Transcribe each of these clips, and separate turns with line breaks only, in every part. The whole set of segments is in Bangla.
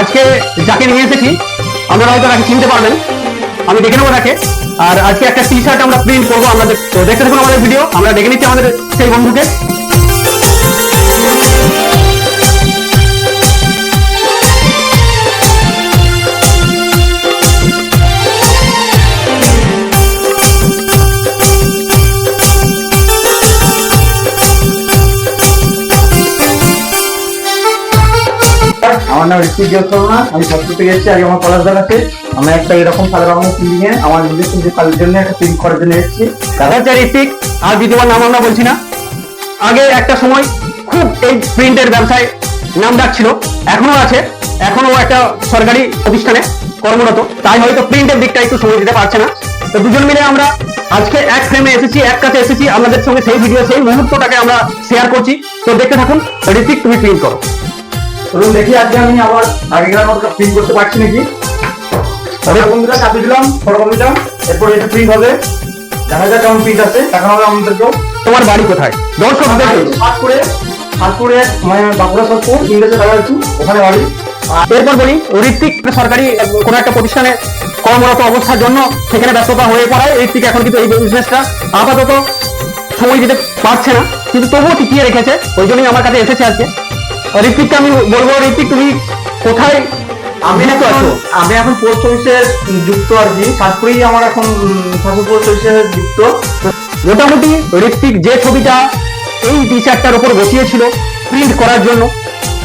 আজকে যাকে নিয়ে এসেছি, আপনারা হয়তো তাকে চিনতে পারবেন। আমি দেখে নেব তাকে। আর আজকে একটা টি শার্ট আমরা প্রিন্ট করব। আমাদের দেখতে থাকুন আমাদের ভিডিও আমরা দেখে নিচ্ছি আমাদের সেই বন্ধুকে।
আমার নাম ঋত্বিক দেবশর্মা আমি সত্তর এসেছি আগে আমার কলেজ দেখাচ্ছে আমি একটা এরকম সাদা রঙের প্রিন্ট নিয়ে আমার নিজস্ব যে কাজের জন্য একটা প্রিন্ট করার জন্য এসেছি।
দেখা হচ্ছে ঋত্বিক, আর দ্বিতীয়বার নাম আমরা বলছি না, আগে একটা সময় খুব এই প্রিন্টের ব্যবসায় নাম ডাকছিল এখনও আছে এখনও একটা সরকারি প্রতিষ্ঠানে কর্মরত, তাই হয়তো প্রিন্টের দিকটা একটু সময় দিতে পারছে না। তো দুজন মিলে আমরা আজকে এক ফ্রেমে এসেছি, এক কাছে এসেছি আপনাদের সঙ্গে সেই ভিডিও সেই মুহূর্তটাকে আমরা শেয়ার করছি। তো দেখতে থাকুন, ঋত্বিক, তুমি প্রিন্ট করো।
চলুন দেখি আজকে আমি আবার আগেকার মতো প্রিন্ট করতে পারছি নাকি? তবে বন্ধুরা চাপি দিলাম দিলাম এরপর এটা প্রিন্ট হবে। দেখা যাক কেমন প্রিন্ট আছে হবে আমাদেরকেও।
তোমার বাড়ি কোথায়? দর্শক
সাত করে সাত করে মানে বাঁকুড়া সত্তর ইংরেজি দেখা যাচ্ছে ওখানে বাড়ি।
এরপর বলি ঋত্বিক সরকারি কোনো একটা প্রতিষ্ঠানে কর্মরত অবস্থার জন্য সেখানে ব্যস্ততা হয়ে পড়ায়। ঋত্বিক এখন কিন্তু এই বিজনেসটা আপাতত সময় দিতে পারছে না কিন্তু তবুও টিকিয়ে রেখেছে ওই জন্যই আমার কাছে এসেছে আজকে। ঋত্বিককে আমি বলব ঋত্বিক তুমি কোথায়?
আমি এখন আমি এখন পোস্ট অফিসে যুক্ত আর কি। শাসপুরেই আমার এখন শাসপুর পোস্ট অফিসে যুক্ত।
মোটামুটি ঋত্বিক যে ছবিটা এই টি শার্টটার উপর বসিয়েছিল প্রিন্ট করার জন্য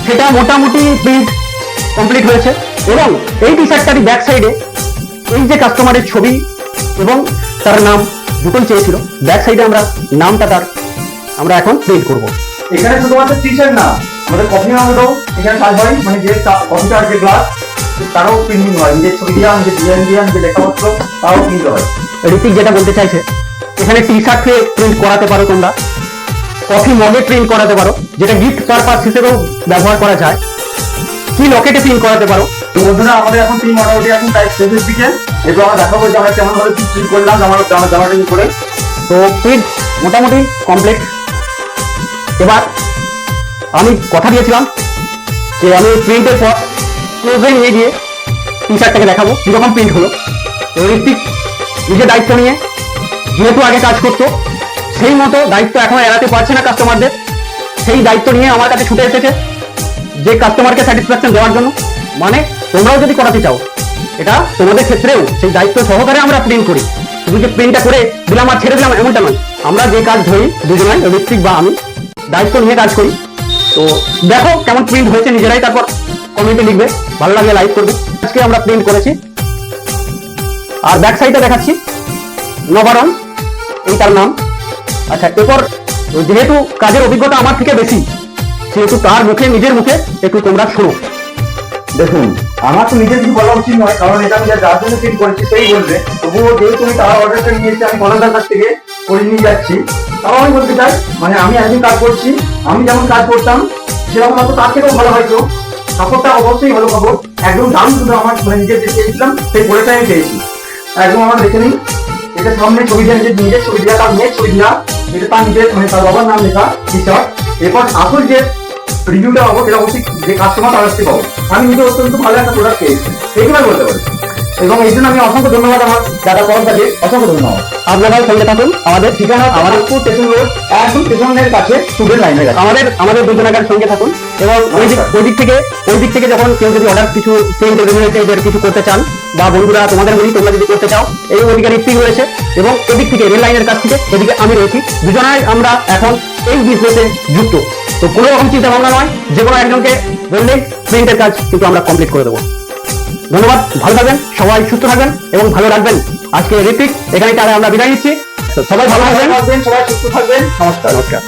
সেটা মোটামুটি প্রিন্ট কমপ্লিট হয়েছে। এবং এই টি শার্টটারই ব্যাক সাইডে এই যে কাস্টমারের ছবি এবং তার নাম দুটোই চেয়েছিল ব্যাক সাইডে আমরা নামটা তার আমরা এখন প্রিন্ট করব।
এখানে শুধুমাত্র টি শার্ট না আমাদের কফি এখানে কাজ হয় মানে যে কফিটার যে গ্লাস তারও প্রিন্টিং হয়। নিজের ছবি দিয়া নিজের ডিজাইন দিয়া নিজের লেখাপত্র তাও প্রিন্ট হয়।
ঋত্বিক যেটা বলতে চাইছে এখানে টি শার্টে প্রিন্ট করাতে পারো তোমরা। কফি মগে প্রিন্ট করাতে পারো যেটা গিফট পারপাস হিসেবেও ব্যবহার করা যায়। কি লকেটে প্রিন্ট করাতে পারো?
তো বন্ধুরা আমাদের এখন টিম মোটামুটি এখন তাই শেষের দিকে আমরা দেখাবো যে আমরা কেমন ভাবে প্রিন্ট করলাম জামা জামা জামাটা করে
তো প্রিন্ট মোটামুটি কমপ্লিট এবার আমি কথা দিয়েছিলাম যে আমি প্রিন্টের পর ক্লোজে নিয়ে গিয়ে টি শার্টটাকে দেখাবো, কীরকম প্রিন্ট হলো। ঋত্বিক নিজের দায়িত্ব নিয়ে, যেহেতু আগে কাজ করতো, সেই মতো দায়িত্ব এখন এড়াতে পারছে না কাস্টমারদের সেই দায়িত্ব নিয়ে আমার কাছে ছুটে এসেছে যে কাস্টমারকে স্যাটিসফ্যাকশন দেওয়ার জন্য। মানে তোমরাও যদি করাতে চাও, এটা তোমাদের ক্ষেত্রেও সেই দায়িত্ব সহকারে আমরা প্রিন্ট করি। শুধু যে প্রিন্টটা করে দিলাম আর ছেড়ে দিলাম, এমনটা নয়। আমরা যে কাজ ধরি, দুজনাই ঋত্বিক বা আমি, দায়িত্ব নিয়ে কাজ করি। তো দেখো কেমন প্রিন্ট হয়েছে নিজেরাই তারপর কমেন্টে লিখবে। ভালো লাগলে লাইক করবে। আজকে আমরা প্রিন্ট করেছি। আর ব্যাক সাইডে দেখাচ্ছি। নবারণ এই তার নাম। আচ্ছা এরপর যেহেতু কাজের অভিজ্ঞতা আমার থেকে বেশি, সেহেতু তার মুখে, নিজের মুখে একটু তোমরা শোনো।
দেখুন, আমার তো নিজের কিছু বলা উচিত নয়, কারণ এটা আমি যার জন্য প্রিন্ট করেছি, সেই বলবে। তবুও যেহেতু আমি তার অর্ডারটা নিয়েছি, আমি কলকাতার কাছ থেকে করে নিয়ে যাচ্ছি, তাও আমি বলতে চাই মানে আমি একদিন কাজ করছি আমি যেমন কাজ করতাম, সেরকম হয়তো তার থেকেও ভালো হয়তো কাপড়টা অবশ্যই ভালো কাপড় একদম দাম শুধু আমার মানে নিজের যে চেয়েছিলাম সেই বলেটাই আমি পেয়েছি একদম আমার দেখে নিই এটা সামনে ছবি দেওয়া নিজের নিজের ছবি দেওয়া তার মেয়ের ছবি দেওয়া এটা তার নিজের মানে তার বাবার নাম লেখা টি শার্ট এরপর আসল যে রিভিউটা পাবো, সেটা অবশ্যই যে কাস্টমার তার কাছ পাবো। আমি নিজে অত্যন্ত ভালো একটা প্রোডাক্ট পেয়েছি এইগুলো বলতে পারি। এবং এই জন্য আমি অসংখ্য ধন্যবাদ আমার দাদা পরমদাকে। অসংখ্য ধন্যবাদ।
আপনারাও সঙ্গে থাকুন। আমাদের
ঠিকানা আমাদের স্টেশন রোড একদম স্টেশনের কাছে স্টুডেন্ট লাইনের কাছে।
আমাদের আমাদের দুজনাকার সঙ্গে থাকুন এবং ওই দিক ওই দিক থেকে ওই দিক থেকে যখন কেউ যদি অর্ডার কিছু প্রিন্ট রিলেটেড কিছু করতে চান বা বন্ধুরা তোমাদের বলি তোমরা যদি করতে চাও এই ওদিকে ঋত্বিক রয়েছে এবং এদিক থেকে রেল লাইনের কাছ থেকে এদিকে আমি রয়েছি। দুজনাই আমরা এখন এই বিজনেসে যুক্ত। তো কোনো রকম চিন্তা ভাবনা নয় যে কোনো একজনকে বললে প্রিন্টের কাজ কিন্তু আমরা কমপ্লিট করে দেবো। ধন্যবাদ ভালো থাকবেন সবাই সুস্থ থাকবেন এবং ভালো রাখবেন। আজকে রিপিক এখানে তারা আমরা বিদায় নিচ্ছি। তো সবাই ভালো
থাকবেন সবাই সুস্থ থাকবেন। নমস্কার।
নমস্কার।